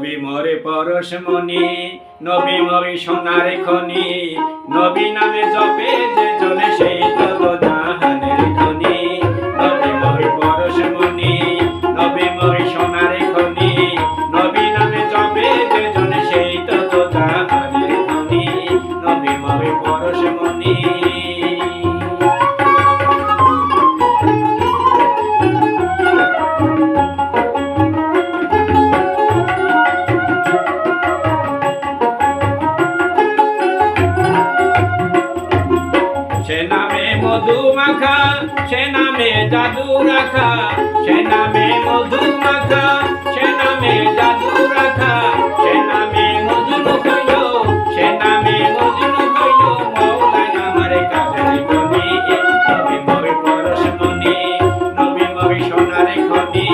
নবী মরে পরশমণি নবী মরে সোনার খনি, নবী নামে জপে যে চলে সেই তত জাহানের খনি নবী মরে পরশমণি নবী মরে সোনার খনি, নবী নামে জপে যে চলে সেই তত জাহানের খনি নবী মরে সে নামে মধু মাখা, সে নামে জাদু রাখা। সে নামে মধু মাখা, সে নামে জাদু রাখা। সে নামে মজনু কইল সে নামে মজনু কইল মৌলাই আমার কাছে কবি নবী মবে পরশ মনি, নবী মবে সোনারে খনি।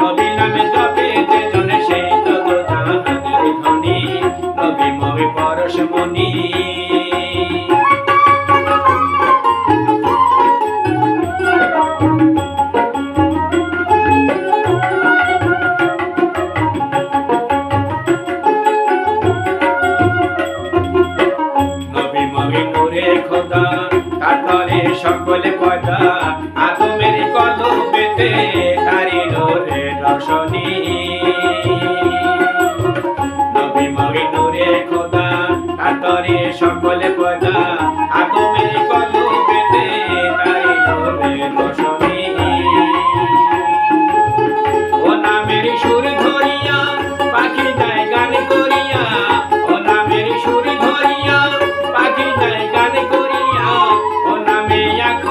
নবী নামে জপে, যে জনে সেই তত জাহানের ধনী নবী মবে পরশ মনি সকলে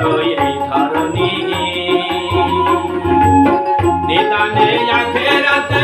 ডুবিত এই ধরণী। নিদানে আখে